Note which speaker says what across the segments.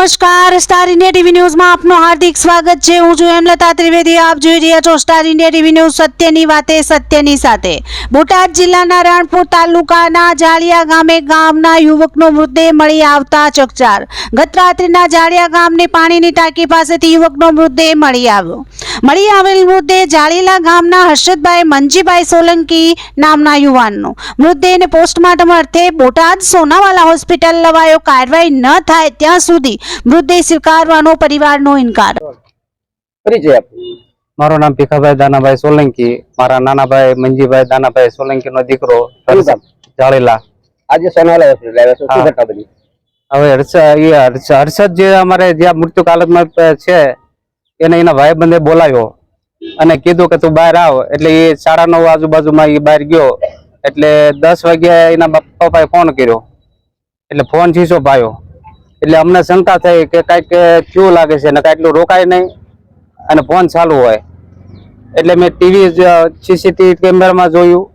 Speaker 1: નમસ્કાર star India TV ન્યૂઝમાં આપનું હાર્દિક સ્વાગત છે. હું છું હેમલતા ત્રિવેદી. આપ જોઈ રહ્યા છો સ્ટાર ઇન્ડિયા ટીવી ન્યૂઝ સત્યની વાતે, સત્યની સાથે. બોટાદ જિલ્લાના રાણપુર તાલુકાના જાળિયા ગામે ગામના યુવકનો મૃતદેહ મળી આવતા ચકચાર. ગત રાત્રિના જાળિયા ગામની પાણીની ટાંકી પાસેથી યુવકનો મૃતદેહ મળી આવ્યો. મળી આવેલ મૃતદેહ જાળીલા ગામના હર્ષદભાઈ મંજીભાઈ સોલંકી નામના યુવાનનો. મૃતદેહને પોસ્ટમોર્ટમ અર્થે બોટાદ સોનાવાલા હોસ્પિટલ લવાયો. કાર્યવાહી ન થાય ત્યાં સુધી મૃતદેહ સ્વીકારવાનો પરિવારનો ઇનકાર.
Speaker 2: પરિચય
Speaker 3: મારું નામ ભીખાભાઈ દાનાભાઈ સોલંકી મારા નાનાભાઈ મંજીભાઈ દાનાભાઈ સોલંકી નો દીકરો જાળેલા.
Speaker 2: આજે હોસ્પિટલ
Speaker 3: હવે હર્ષ હર્ષદ જે અમારે જ્યાં મૃત્યુ કાલમાં છે એને એના ભાઈ બંધે બોલાવ્યો અને કીધું કે તું બહાર આવ. એટલે એ સાડા નવ આજુબાજુમાં એ બહાર ગયો. એટલે દસ વાગ્યા એના પપ્પાએ ફોન કર્યો. એટલે ફોન છીસો પાયો. એટલે અમને શંકા થઈ કે કાંઈક ક્યુ લાગે છે ને કાંઈક રોકાય નહીં અને ફોન ચાલુ હોય. એટલે મેં ટીવી સીસીટીવી કેમેરામાં જોયું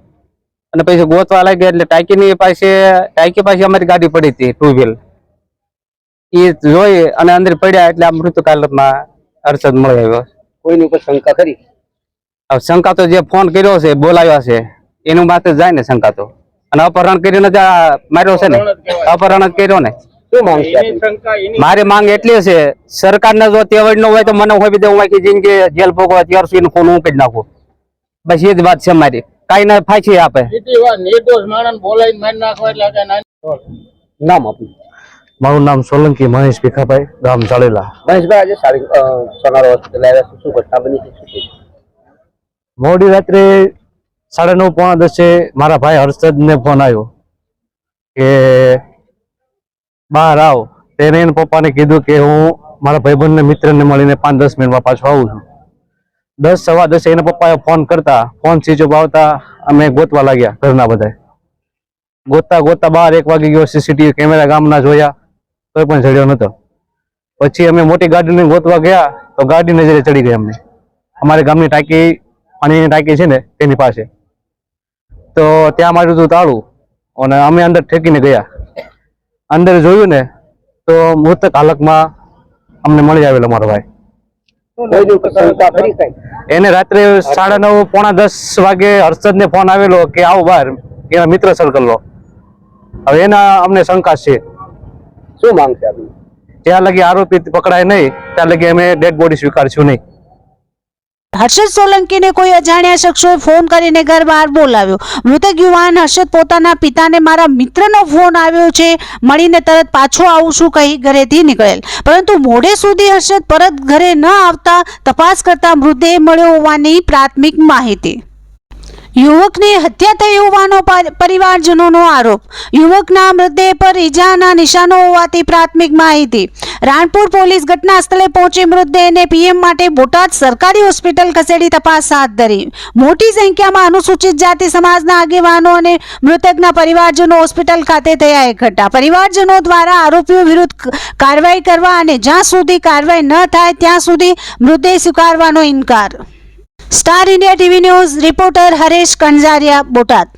Speaker 3: અને પછી ગોતવા લાગ્યા એટલે ટાંકીની પાસે ટાંકી પાસે અમારી ગાડી પડી હતી ટુ વ્હીલ એ જોઈ અને અંદર પડ્યા એટલે આ મૃત્યુકાલમાં અરસદ મળી આવ્યો.
Speaker 2: કોઈની ઉપર શંકા ખરી?
Speaker 3: શંકા તો જે ફોન કર્યો છે બોલાવ્યા છે એનું માથે જાય ને શંકા તો. અને અપહરણ કરીને જ આ માર્યો છે ને? અપહરણ જ કર્યો ને?
Speaker 2: શું માંગ છે?
Speaker 3: મારી માંગ એટલી છે સરકારને જો તેવડ ન હોય તો મને હોય દે હું આખી જિંદગી જેલ ભોગવા ત્યાર સુધી ફોન હું કરી નાખું. બસ એ જ વાત છે મારી. કઈ ના ફાંસી આપે.
Speaker 4: નિર્દોષ માણસ બોલાવીને મારી નાખવા એટલે કે ના
Speaker 2: નામ આપનું.
Speaker 5: મારું નામ સોલંકી મહેશ ભીખાભાઈ ગામ ચાલેલા
Speaker 2: મહેશભાઈ આજે છો. શું ઘટના બની?
Speaker 5: મોડી રાત્રે સાડા નવ પોણા દસે મારા ભાઈ હર્ષદને ફોન આવ્યો કે બહાર આવ. તેને એને પપ્પાને કીધું કે હું મારા ભાઈબંધને, મિત્રને મળીને પાંચ દસ મિનિટમાં પાછો આવું છું. દસ, સવા દસે એના પપ્પાએ ફોન કરતા. ફોન સ્વિચ ઓફ આવતા અમે ગોતવા લાગ્યા ઘરના બધા ગોતતા ગોતતા બહાર એક વાગી ગયો સીસીટીવી કેમેરા ગામના જોયા કોઈ પણ ચડ્યો નતો પછી અમે મોટી ગાડીને ગોતવા ગયા, તો ગાડી નજરે ચડી ગઈ અમને. અમારે ગામની ટાંકી, પાણીની ટાંકી છે ને, તેની પાસે. તો ત્યાં માર્યું હતું તાળું, અને અમે અંદર ઠેકીને ગયા. અંદર જોયું ને તો મૃતક હાલતમાં અમને મળી આવેલો મારો ભાઈ. એને રાત્રે સાડા નવ પોણા દસ વાગે હર્ષદ ને ફોન આવેલો કે આવો બહાર એના મિત્ર સર્કલ લો હવે એના અમને શંકા છે.
Speaker 2: શું માંગ છે
Speaker 5: ત્યાં લગી આરોપી પકડાય નહીં ત્યાં લગી અમે ડેડ બોડી સ્વીકારશું નહીં.
Speaker 1: હર્ષદ સોલંકીને કોઈ અજાણ્યા શખ્સોએ ફોન કરીને ઘર બહાર બોલાવ્યો. મૃતક યુવાન હર્ષદ પોતાના પિતાને મારા મિત્રનો ફોન આવ્યો છે. મળીને તરત પાછો આવું છું કહી ઘરેથી નીકળેલ. પરંતુ મોડે સુધી હર્ષદ પરત ઘરે ન આવતા તપાસ કરતા મૃતદેહ મળ્યો હોવાની પ્રાથમિક માહિતી. યુવકની હત્યા થઈ હોવાનો પરિવારજનોનો આરોપ. યુવકના મૃતદેહ પર ઈજાના નિશાનો હોવાથી પ્રાથમિક માહિતી. રાણપુર પોલીસ ઘટના સ્થળે પહોંચી મૃતદેહને પીએમ માટે બોટાદ સરકારી હોસ્પિટલ ખસેડી તપાસ હાથ ધરી. મોટી સંખ્યામાં અનુસૂચિત જાતિ સમાજના આગેવાનો અને મૃતકના પરિવારજનો હોસ્પિટલ ખાતે થયા એકઠા. પરિવારજનો દ્વારા આરોપીઓ વિરુદ્ધ કાર્યવાહી કરવા અને જ્યાં સુધી કાર્યવાહી ન થાય ત્યાં સુધી મૃતદેહ સ્વીકારવાનો ઇનકાર. Star India TV news reporter Haresh Kanzariya Botad